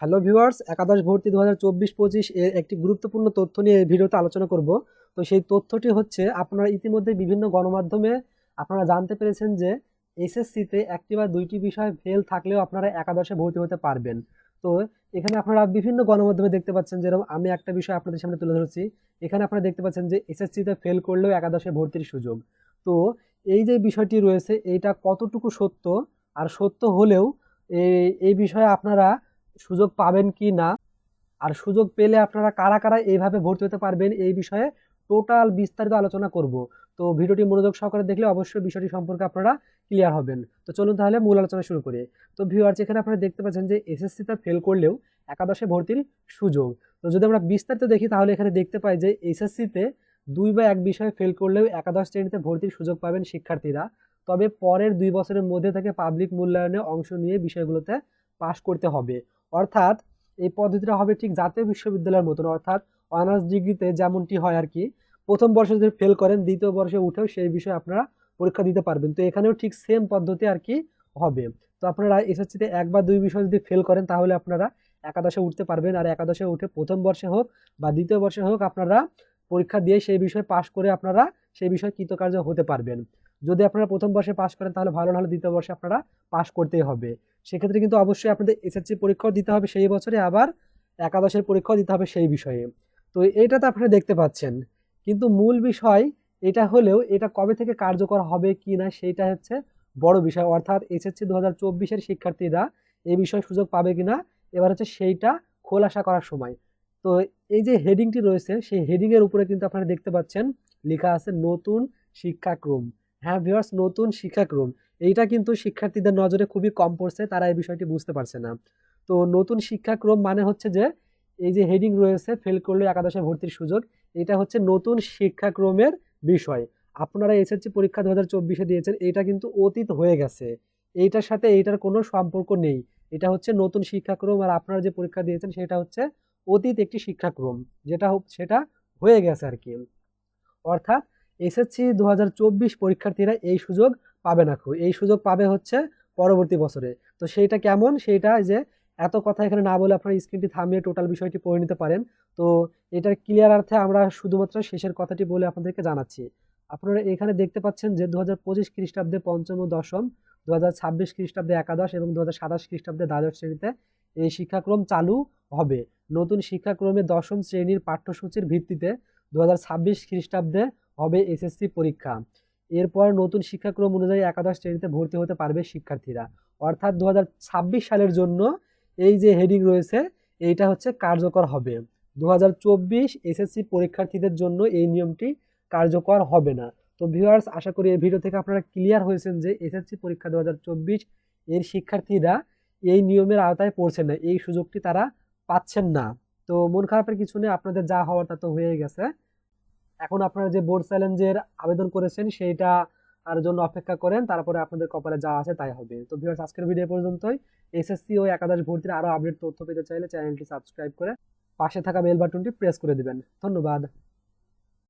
Hello viewers, একাদশ ভর্তি দু হাজার চব্বিশ পঁচিশ এর একটি গুরুত্বপূর্ণ তথ্য নিয়ে এই ভিডিওতে আলোচনা করব। তো সেই তথ্যটি হচ্ছে, আপনারা ইতিমধ্যে বিভিন্ন গণমাধ্যমে আপনারা জানতে পেরেছেন যে এসএসসিতে একটি বা দুইটি বিষয় ফেল থাকলেও আপনারা একাদশে ভর্তি হতে পারবেন। তো এখানে আপনারা বিভিন্ন গণমাধ্যমে দেখতে পাচ্ছেন, যেরকম আমি একটা বিষয় আপনাদের সামনে তুলে ধরছি। এখানে আপনারা দেখতে পাচ্ছেন যে এসএসসিতে ফেল করলেও একাদশে ভর্তির সুযোগ। তো এই যে বিষয়টি রয়েছে, এইটা কতটুকু সত্য? আর সত্য হলেও এই এই বিষয়ে আপনারা সুযোগ পাবেন কি না? আর সুযোগ পেলে আপনারা কারা কারা এইভাবে ভর্তি হতে পারবেন এই বিষয়ে টোটাল বিস্তারিত আলোচনা করব। তো ভিডিওটি মনোযোগ সহকারে দেখলে অবশ্যই বিষয়টি সম্পর্কে আপনারা ক্লিয়ার হবেন। তো চলুন তাহলে মূল আলোচনা শুরু করি। তো ভিউয়ার্স এখানে আপনারা দেখতে পাচ্ছেন যে এসএসসিতে ফেল করলেও একাদশে ভর্তির সুযোগ। তো যদি আমরা বিস্তারিত দেখি, তাহলে এখানে দেখতে পাই যে এসএসসিতে দুই বা এক বিষয়ে ফেল করলেও একাদশ শ্রেণীতে ভর্তির সুযোগ পাবেন শিক্ষার্থীরা। তবে পরের দুই বছরের মধ্যে থেকে পাবলিক মূল্যায়নে অংশ নিয়ে বিষয়গুলোতে পাশ করতে হবে। অর্থাৎ এই পদ্ধতিটা হবে ঠিক জাতীয় বিশ্ববিদ্যালয়ের মতন, অর্থাৎ অনার্স ডিগ্রিতে যেমনটি হয় আর কি, প্রথম বর্ষে যদি ফেল করেন, দ্বিতীয় বর্ষে উঠেও সেই বিষয়ে আপনারা পরীক্ষা দিতে পারবেন। তো এখানেও ঠিক সেম পদ্ধতি আর কি হবে। তো আপনারা এসএসসিতে এক বা দুই বিষয় যদি ফেল করেন, তাহলে আপনারা একাদশে উঠতে পারবেন। আর একাদশে উঠে প্রথম বর্ষে হোক বা দ্বিতীয় বর্ষে হোক, আপনারা পরীক্ষা দিয়ে সেই বিষয়ে পাশ করে আপনারা সেই বিষয়ে কৃতকার্য হতে পারবেন। যদি আপনারা প্রথম বর্ষে পাশ করেন, তাহলে ভালো, নাহলে দ্বিতীয় বর্ষে আপনারা পাশ করতেই হবে। সেক্ষেত্রে কিন্তু অবশ্যই আপনাদের এসএসসি পরীক্ষাও দিতে হবে সেই বছরে, আবার একাদশের পরীক্ষাও দিতে হবে সেই বিষয়ে। তো এটা তো আপনারা দেখতে পাচ্ছেন। কিন্তু মূল বিষয় এটা হলেও এটা কবে থেকে কার্যকর হবে কি না সেইটা হচ্ছে বড় বিষয়। অর্থাৎ এসএসসি দু হাজার চব্বিশের শিক্ষার্থীরা এই বিষয়ে সুযোগ পাবে কি না, এবার হচ্ছে সেইটা খোলাসা করার সময়। তো এই যে হেডিংটি রয়েছে, সেই হেডিংয়ের উপরে কিন্তু আপনারা দেখতে পাচ্ছেন, লেখা আছে নতুন শিক্ষাক্রম। হ্যাঁ ভিউয়ার্স, নতুন শিক্ষাক্রম। এইটা কিন্তু শিক্ষার্থীদের নজরে খুবই কম পড়ছে, তারা এই বিষয়টি বুঝতে পারছে না। তো নতুন শিক্ষাক্রম মানে হচ্ছে যে, এই যে হেডিং রয়েছে ফেল করলে একাদশে ভর্তির সুযোগ, এটা হচ্ছে নতুন শিক্ষাক্রমের বিষয়। আপনারা এসএসসি পরীক্ষা দু হাজার চব্বিশে দিয়েছেন, এটা কিন্তু অতীত হয়ে গেছে। এইটার সাথে এইটার কোনো সম্পর্ক নেই। এটা হচ্ছে নতুন শিক্ষাক্রম আর আপনারা যে পরীক্ষা দিয়েছেন, সেটা হচ্ছে অতীত একটি শিক্ষাক্রম, যেটা সেটা হয়ে গেছে আর কি। অর্থাৎ এসএসসি দু হাজার চব্বিশ পরীক্ষার্থীরা এই সুযোগ পাবে না খুব। এই সুযোগ পাবে হচ্ছে পরবর্তী বছরে। তো সেইটা কেমন? সেইটা যে এত কথা এখানে না বলে আপনার স্ক্রিনটি থামিয়ে টোটাল বিষয়টি পড়ে নিতে পারেন। তো এটার ক্লিয়ার অর্থে আমরা শুধুমাত্র শেষের কথাটি বলে আপনাদেরকে জানাচ্ছি। আপনারা এখানে দেখতে পাচ্ছেন যে দু হাজার পঁচিশ খ্রিস্টাব্দে পঞ্চম ও দশম দু হাজার ছাব্বিশ খ্রিস্টাব্দে একাদশ এবং দু হাজার সাতাশ খ্রিস্টাব্দে দ্বাদশ শ্রেণীতে এই শিক্ষাক্রম চালু হবে। নতুন শিক্ষাক্রমে দশম শ্রেণির পাঠ্যসূচির ভিত্তিতে দু হাজার ছাব্বিশ খ্রিস্টাব্দে হবে এসএসসি পরীক্ষা। এরপর নতুন শিক্ষাক্রম অনুযায়ী একাদশ শ্রেণীতে ভর্তি হতে পারবে শিক্ষার্থীরা। অর্থাৎ দু হাজার ছাব্বিশ সালের জন্য এই যে হেডিং রয়েছে, এইটা হচ্ছে কার্যকর হবে। দু হাজার চব্বিশ এসএসসি পরীক্ষার্থীদের জন্য এই নিয়মটি কার্যকর হবে না। তো ভিউয়ার্স আশা করি এই ভিডিও থেকে আপনারা ক্লিয়ার হয়েছেন যে এসএসসি পরীক্ষা দু হাজার চব্বিশ এর শিক্ষার্থীরা এই নিয়মের আওতায় পড়ছে না। এই সুযোগটি তারা পাচ্ছেন না। তো মন খারাপের কিছু নেই, আপনাদের যা হওয়ার তা তো হয়ে গেছে। এখন আপনারা যে বোর্ড চ্যালেঞ্জের আবেদন করেছেন সেইটা আর জন্য অপেক্ষা করেন, তারপরে আপনাদের কপালে যা আছে তাই হবে। তো ভিউয়ার্স আজকের ভিডিও পর্যন্তই। এসএসসি ও একাদশ ভর্তির আরও আপডেট তথ্য পেতে চাইলে চ্যানেলটি সাবস্ক্রাইব করে পাশে থাকা বেল বাটনটি প্রেস করে দিবেন। ধন্যবাদ।